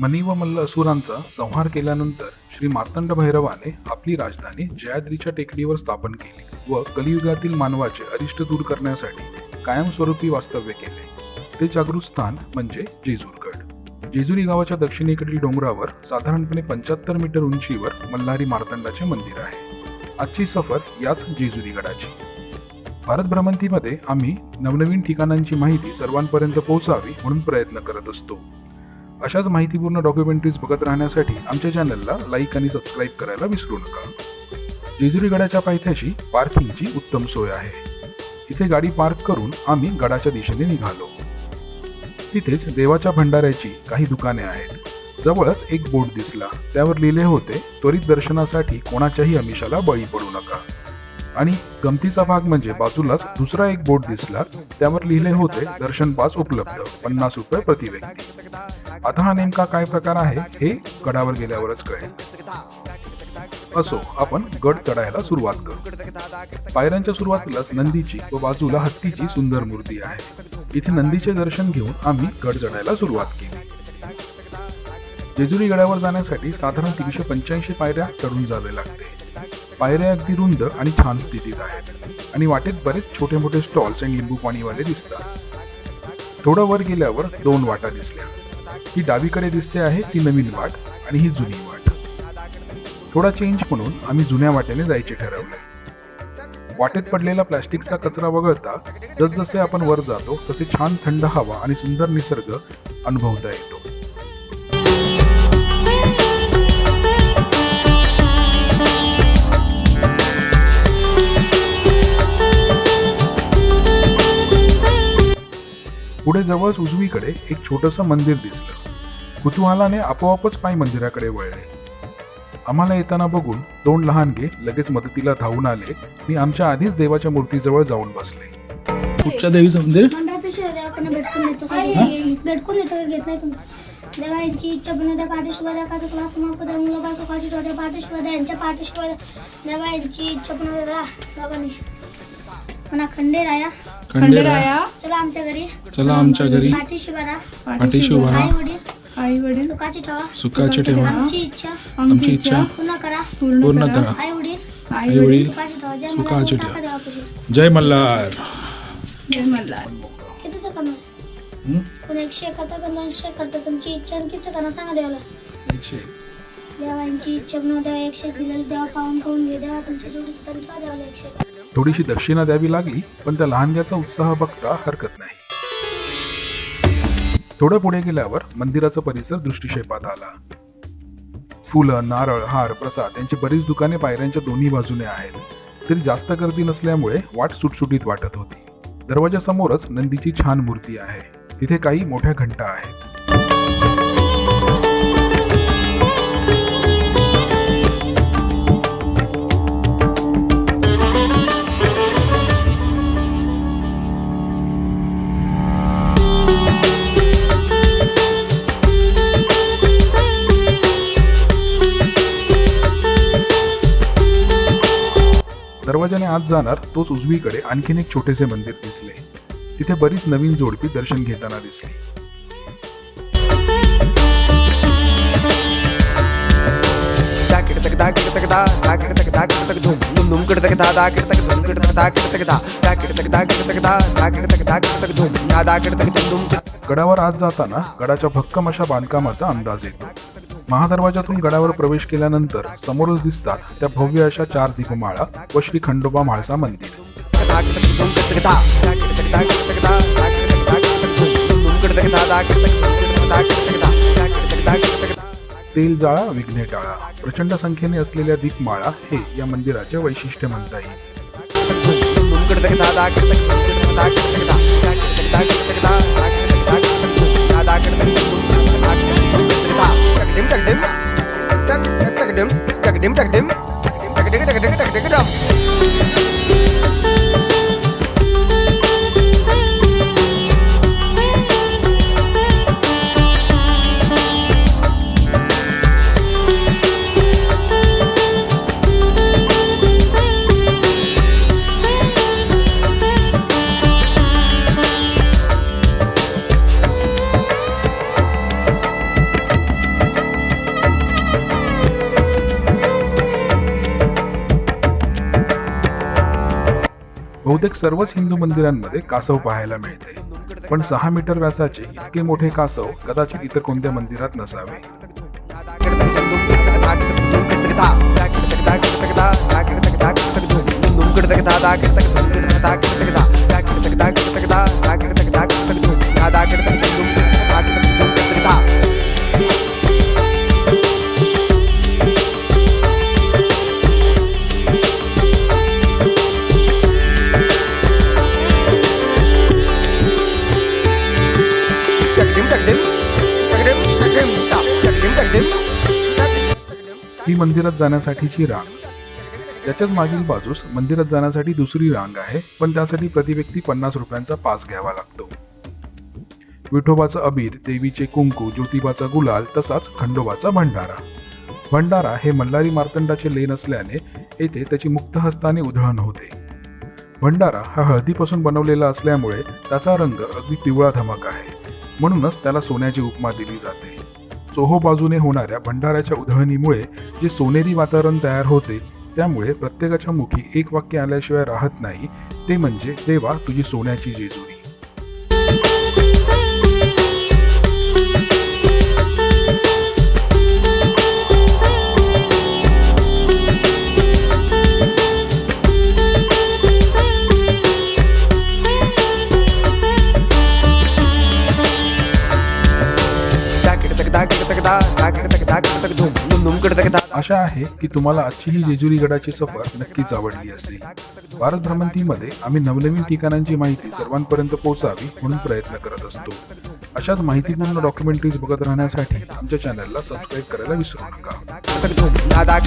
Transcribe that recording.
मनी व मल्ल असुरांचा संहार केल्यानंतर श्री मार्तंड भैरवाने आपली राजधानी जयाद्रीच्या टेकडीवर स्थापन केली व कलियुगातील मानवाचे अरिष्ट दूर करण्यासाठी कायमस्वरूपी वास्तव्य केले. ते जागृत स्थान म्हणजे जेजूरगड. जेजुरी गावाच्या दक्षिणेकडील डोंगरावर साधारणपणे पंच्याहत्तर मीटर उंचीवर मल्हारी मार्तंडाचे मंदिर आहे. आजची सफर याच जेजुरी गडाची भारत भ्रमंतीमध्ये आम्ही नवनवीन ठिकाणांची माहिती सर्वांपर्यंत पोहोचावी म्हणून प्रयत्न करत असतो. अशाच माहितीपूर्ण डॉक्युमेंटरीज बघत राहण्यासाठी आमच्या चॅनलला लाईक आणि सबस्क्राईब करायला विसरू नका. जेजुरी गडाच्या पायथ्याशी पार्किंगची उत्तम सोय आहे. इथे गाडी पार्क करून आम्ही गडाच्या दिशेने निघालो. तिथेच देवाच्या भंडाऱ्याची काही दुकाने आहेत. जवळच एक बोर्ड दिसला. त्यावर लिहिले होते त्वरित दर्शनासाठी कोणाच्याही अमिषाला बळी पडू नका. आणि गमतीचा भाग म्हणजे बाजूलाच दुसरा एक बोर्ड दिसला त्यावर लिहिले होते दर्शन पास उपलब्ध पन्नास रुपये प्रति व्यक्ती. आता हा नेमका काय प्रकार आहे हे गडावर गेल्यावरच कळेल. असो आपण गड चढायला सुरुवात करू. पायऱ्यांच्या सुरुवातीलाच नंदीची व बाजूला हत्तीची सुंदर मूर्ती आहे. इथे नंदीचे दर्शन घेऊन आम्ही गड चढायला सुरुवात केली. जेजुरी गडावर जाण्यासाठी साधारण तीनशे पंच्याऐंशी पायऱ्या चढून जावे लागते. पायऱ्या अगदी रुंद आणि छान स्थितीत आहेत. आणि वाटेत बरेच छोटे मोठे स्टॉल्स आणि लिंबू पाणीवाले दिसतात. थोडं वर गेल्यावर दोन वाटा दिसल्या. ही डावीकडे दिसते आहे ती नवीन वाट आणि ही जुनी वाट. थोडा चेंज म्हणून आम्ही जुन्या वाटेने जायचे ठरवले वाटेत पडलेला प्लास्टिकचा कचरा वगळता जसजसे आपण वर जातो तसे छान थंड हवा आणि सुंदर निसर्ग अनुभवता येतो. पुढे जवळच उजवीकडे एक छोटंसं मंदिर दिसलं. कुतूहलाने आपोआपच पाय मंदिराकडे वळले. आम्हाला येताना बघून दोन लहानगे लगेच मदतीला धावून आले. मी आमच्या आधीच देवाच्या मूर्तीजवळ जाऊन बसले. कुठच्या देवीचं मंदिर? भेटकून देतो का? घेत नाही देवांची इच्छा पण त्या पाठीशिवाय द्या का तुला तुम्हाला पदा मुलं पासो काठी ठेवते पाठीशिवाय द्या यांच्या पाठीशिवाय देवांची इच्छा पण द्या बाबाने म्हणा खंडेराया खंडेराया चला आमच्या घरी. चला आमच्या घरी. पाठीशी आई वडील आई वडील सुखाची ठेवा. सुखाचे ठेवा. आमची इच्छा. आमची इच्छा. पूर्ण करा. पूर्ण करा. आई वडील आई वडील सुखाची ठेवा. जय सुखाची मला ठेवा. देवापाशी जय मल्हार. जय मल्हार. कितीचं हं? कोण एकशे एकाहत्तर कोण दोनशे करतात तुमची इच्छा आणि किती करणार? सांगा देवाला. एकशे एक. देवांची इच्छा म्हणून देवा एकशे दिलेली. देवा पाहून पाहून घे. देवा तुमच्या देवाला एकशे थोडीशी दक्षिणा द्यावी लागली पण त्या लहानग्याचा उत्साह बघता हरकत नाही. थोडं पुढे गेल्यावर मंदिराचा परिसर दृष्टिक्षेपात आला. फुलं नारळ हार प्रसाद यांची बरीच दुकाने पायऱ्यांच्या दोन्ही बाजूने आहेत. तरी जास्त गर्दी नसल्यामुळे वाट सुटसुटीत वाटत होती. दरवाजासमोरच नंदीची छान मूर्ती आहे. तिथे काही मोठ्या घंटा आहेत. दरवाजाने आत जाणार तोच उजवीकडे आणखीन एक छोटेसे मंदिर दिसले तिथे बरीच नवीन जोडपी दर्शन घेताना दिसली गडावर आत जाताना गडाच्या भक्कम अशा बांधकामाचा अंदाज येतो महादरवाजातून गडावर प्रवेश केल्यानंतर समोरच दिसतात त्या भव्य अशा चार दीपमाळा व श्री खंडोबा म्हाळसा मंदिर तेल जाळा विघ्ने टाळा प्रचंड संख्येने असलेल्या दीपमाळा हे या मंदिराचे वैशिष्ट्य म्हणता येईल dim tak dim बहुतेक सर्वच हिंदू मंदिरांमध्ये कासव पाहायला मिळते पण सहा मीटर व्यासाचे इतके मोठे कासव कदाचित इतर कोणत्या मंदिरात नसावे मंदिरात जाण्यासाठीची रांग. त्याच्याच मागील बाजूस मंदिरात जाण्यासाठी दुसरी रांग आहे पण त्यासाठी प्रति व्यक्ती पन्नास रुपयांचा पास घ्यावा लागतो. विठोबाचं अबीर देवीचे कुंकू ज्योतिबाचा गुलाल तसाच खंडोबाचा भंडारा. भंडारा हे मल्हारी मार्तंडाचे लेन असल्याने येथे त्याची मुक्त हस्ताने उधळण होते. भंडारा हा हळदीपासून बनवलेला असल्यामुळे त्याचा रंग अगदी पिवळा धमक आहे. म्हणूनच त्याला सोन्याची उपमा दिली जाते. चोहो बाजूने होणाऱ्या भंडाऱ्याच्या उधळणीमुळे जे सोनेरी वातावरण तयार होते त्यामुळे प्रत्येकाच्या मुखी एक वाक्य आल्याशिवाय राहत नाही ते म्हणजे देवा तुझी सोन्याची जेजुरी. आशा आहे की तुम्हाला आजची ही जेजुरी गडाची सफर नक्कीच आवडली असेल भारत भ्रमंतीमध्ये आम्ही नवनवीन ठिकाणांची माहिती सर्वांपर्यंत पोहोचावी म्हणून प्रयत्न करत असतो अशाच माहितीपूर्ण डॉक्युमेंटरीज बघत राहण्यासाठी आमच्या चॅनलला सबस्क्राईब करायला विसरू नका दादा